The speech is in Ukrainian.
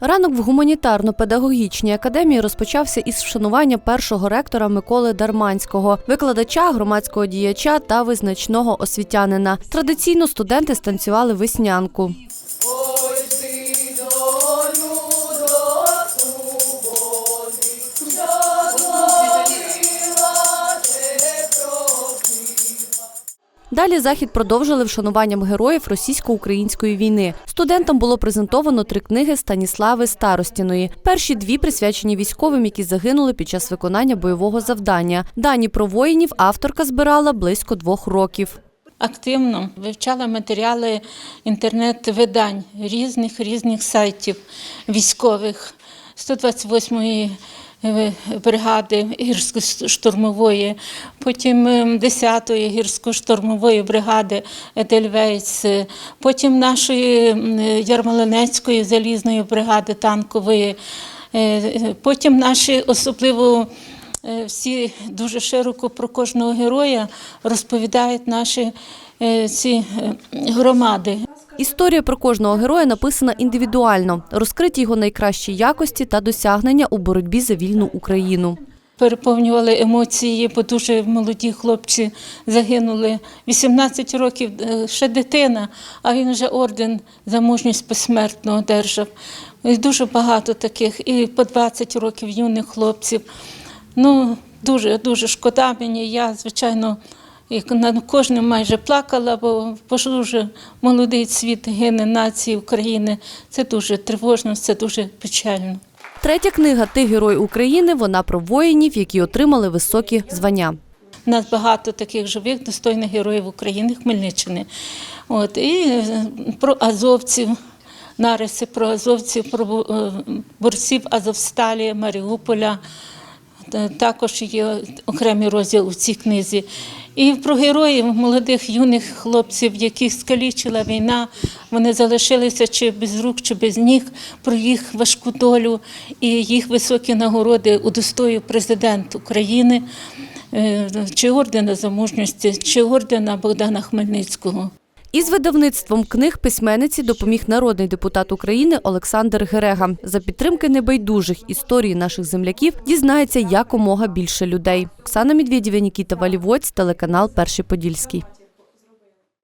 Ранок в гуманітарно-педагогічній академії розпочався із вшанування першого ректора Миколи Дарманського, викладача, громадського діяча та визначного освітянина. Традиційно студенти станцювали веснянку. Далі захід продовжили вшануванням героїв російсько-української війни. Студентам було презентовано три книги Станіслави Старостіної. Перші дві присвячені військовим, які загинули під час виконання бойового завдання. Дані про воїнів авторка збирала близько двох років. активно вивчала матеріали інтернет-видань різних різних сайтів військових 128-ї е, бригади гірсько-штурмової, потім е, 10-ї гірсько-штурмової бригади Едельвейс, е, потім нашої Ярмолинецької залізної бригади танкової, е, е, потім наші особливо Е, всі дуже широко про кожного героя розповідають наші е, ці е, громади. Історія про кожного героя написана індивідуально, розкриті його найкращі якості та досягнення у боротьбі за вільну Україну. Переповнювали емоції, бо дуже молоді хлопці загинули. 18 років е, ще дитина, а він вже орден за мужність посмертно одержав. І дуже багато таких, і по 20 років юних хлопців. Ну, дуже дуже шкода мені. Я, звичайно, як над кожним майже плакала, бо ж дуже молодий світ гине нації України. Це дуже тривожно, це дуже печально. Третя книга Ти герой України. Вона про воїнів, які отримали високі звання. У нас багато таких живих, достойних героїв України, Хмельниччини. От, і е, про азовців, нариси про азовців, про е, борців Азовсталі, Маріуполя. Також є окремий розділ у цій книзі. І про героїв, молодих юних хлопців, яких скалічила війна, вони залишилися чи без рук, чи без ніг, про їх важку долю і їх високі нагороди удостоїв президент України, е, чи ордена за мужності, чи ордена Богдана Хмельницького. Із видавництвом книг письменниці допоміг народний депутат України Олександр Герега. За підтримки небайдужих історії наших земляків дізнається якомога більше людей. Оксана Медведєва, Нікіта Валівоць, телеканал Перший Подільський.